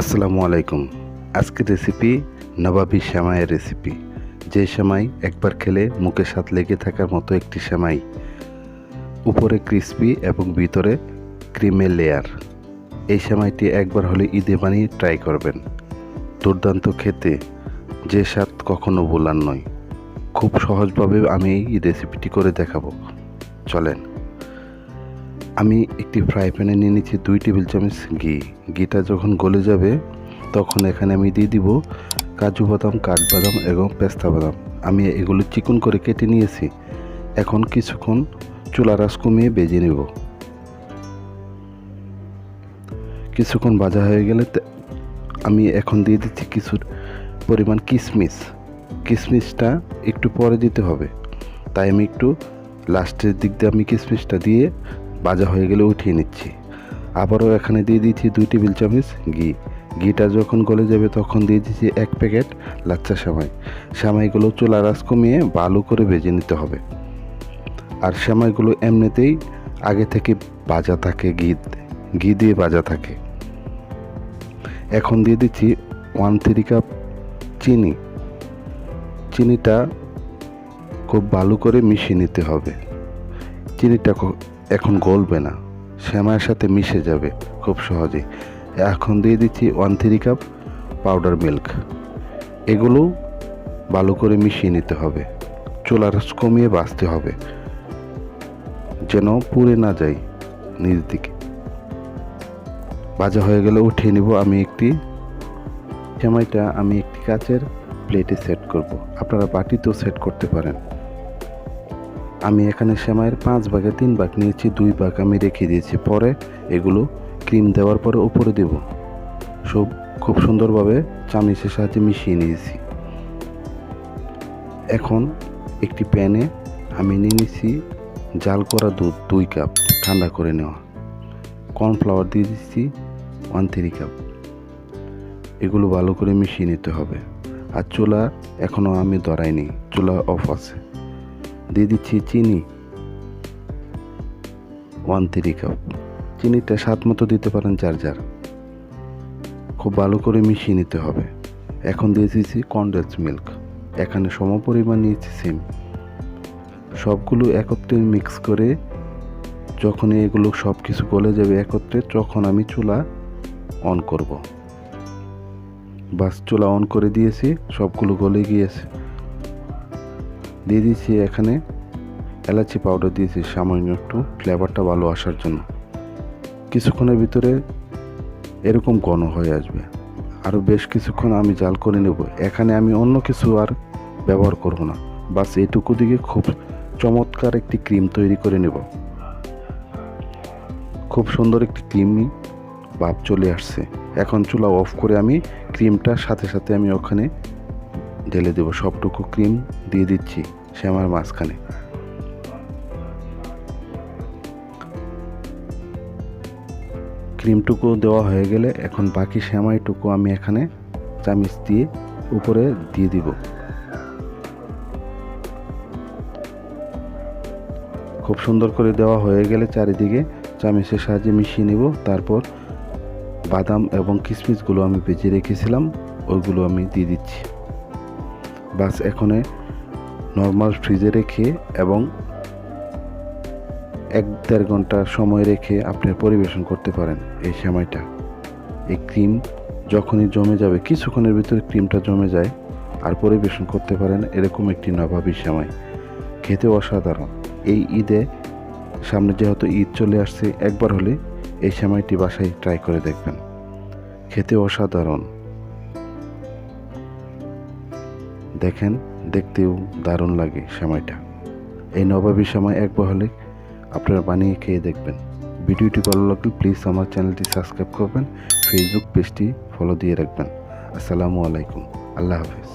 আসসালামু আলাইকুম। আজকের রেসিপি নবাবী শ্যামাইয়ের রেসিপি যে শ্যামাই একবার খেলে মুখে স্বাদ লেগে থাকার মতো একটি শ্যামাই। উপরে ক্রিস্পি এবং ভিতরে ক্রিমের লেয়ার এই শ্যামাইটি একবার হলে ঈদে বানিয়ে ট্রাই করবেন। দুর্দান্ত খেতে, যে স্বাদ কখনো ভোলার নয়। খুব সহজভাবে আমি এই রেসিপিটি করে দেখাবো। চলেন। আমি একটি ফ্রাই প্যানে নিয়ে নিচ্ছি দুই টেবিল চামচ ঘি। ঘিটা যখন গলে যাবে, তখন এখানে আমি দিয়ে দিব কাজু বাদাম কাঠবাদাম এবং পেস্তা বাদাম। আমি এগুলো চিকন করে কেটে নিয়েছি। এখন কিছুক্ষণ চুলা রাস কমিয়ে বেজে নেব। কিছুক্ষণ ভাজা হয়ে গেলে আমি এখন দিয়ে দিচ্ছি কিছু পরিমাণ কিশমিশ কিশমিশটা একটু পরে দিতে হবে। তাই আমি একটু লাস্টের দিক দিয়ে আমি কিশমিশটা দিয়ে ভাজা হয়ে গেলে উঠিয়ে নিচ্ছি। আবারও এখানে দিয়ে দিচ্ছি দুই টেবিল চামচ ঘি। ঘিটা যখন গলে যাবে তখন দিয়ে দিচ্ছি এক প্যাকেট লাচ্চা সেমাই। সেমাইগুলো চুলা রাস কমিয়ে ভালো করে ভেজে নিতে হবে। আর সেমাইগুলো এমনিতেই আগে থেকে ভাজা থাকে ঘি ঘি দিয়ে ভাজা থাকে। এখন দিয়ে দিচ্ছি ওয়ান থ্রি কাপ চিনি। চিনিটা খুব ভালো করে মিশিয়ে নিতে হবে। চিনিটা এখন গলবে না। শ্যামার সাথে মিশে যাবে খুব সহজে এখন দিয়ে দিচ্ছি one three cup powder milk এগুলো ভালো করে মিশিয়ে নিতে হবে। চুলার কমিয়ে বাঁচতে হবে। যেন পুড়ে না যায় নিচ দিকে। ভাজা হয়ে গেলে উঠিয়ে নিব আমি একটি সেমাইটা। আমি একটি কাচের প্লেটে সেট করব। আপনারা বাটিতেও সেট করতে পারেন। আমি এখানে সেমাইয়ের পাঁচ ভাগে তিন ভাগ নিয়েছি, দুই ভাগ আমি রেখে দিয়েছি। পরে এগুলো ক্রিম দেওয়ার পরে উপরে দেব। সব খুব সুন্দরভাবে চামিচের সাহায্যে মিশিয়ে নিয়েছি। এখন একটি প্যানে আমি নিয়ে নিয়েছি জাল করা দুধ, দুই কাপ ঠান্ডা করে নেওয়া। কর্নফ্লাওয়ার দিয়ে দিচ্ছি ওয়ান থ্রি কাপ এগুলো ভালো করে মিশিয়ে নিতে হবে। আর চুলা এখনও আমি ধরাইনি, চুলা অফ আছে। দিয়ে দিচ্ছি চিনি। ওয়ান থ্রি কাপ চিনিটা স্বাদ মতো দিতে পারেন যার যার। খুব ভালো করে মিশিয়ে নিতে হবে। এখন দিয়ে দিচ্ছি কন্ডেন্স মিল্ক এখানে সম পরিমাণ নিয়েছি সিম। সবগুলো একত্রে মিক্স করে যখন এগুলো সব কিছু গলে যাবে একত্রে, তখন আমি চুলা অন করব। বাস চুলা অন করে দিয়েছি, সবগুলো গলে গিয়েছে। দিয়ে দিয়েছি এখানে এলাচি পাউডার দিয়েছি, সামান্য একটু ফ্লেভারটা ভালো আসার জন্য। কিছুক্ষণের ভিতরে এরকম ঘন হয়ে আসবে। আরও বেশ কিছুক্ষণ আমি জাল করে নেব। এখানে আমি অন্য কিছু আর ব্যবহার করব না। বাস এটুকু দিকে খুব চমৎকার একটি ক্রিম তৈরি করে নেব। খুব সুন্দর একটি ক্রিমি ভাব চলে আসছে। এখন চুলা অফ করে আমি ক্রিমটার সাথে সাথে আমি ওখানে ঢেলে দেবো সবটুকু ক্রিম দিয়ে দিচ্ছি শ্যামার মাঝখানে। ক্রিমটুকু দেওয়া হয়ে গেলে এখন বাকি শ্যামাইটুকু আমি এখানে চামিচ দিয়ে উপরে দিয়ে দিব। খুব সুন্দর করে দেওয়া হয়ে গেলে চারিদিকে চামিচের সাহায্যে মিশিয়ে নেব। তারপর বাদাম এবং কিশমিশগুলো আমি ভেজে রেখেছিলাম ওইগুলো আমি দিয়ে দিচ্ছি। বাস এখানে নর্মাল ফ্রিজে রেখে এবং এক দেড় ঘণ্টা সময় রেখে আপনি পরিবেশন করতে পারেন এই সেমাইটা। এই ক্রিম যখনই জমে যাবে, কিছুক্ষণের ভিতরে ক্রিমটা জমে যায় আর পরিবেশন করতে পারেন এরকম একটি নবাবী সেমাই। খেতে অসাধারণ। এই ঈদে সামনে যেহেতু ঈদ চলে আসছে, একবার হলে এই সেমাইটি বাসায় ট্রাই করে দেখবেন। খেতে অসাধারণ। দেখেন, দেখতেও দারুণ লাগে সেমাইটা এই নবাবী সময় এক বহলে আপনারা বানিয়ে খেয়ে দেখবেন। ভিডিওটি ভালো লাগলে প্লিজ আমার চ্যানেলটি সাবস্ক্রাইব করবেন ফেসবুক পেজটি ফলো দিয়ে রাখবেন। আসসালামু আলাইকুম। আল্লাহ হাফিজ।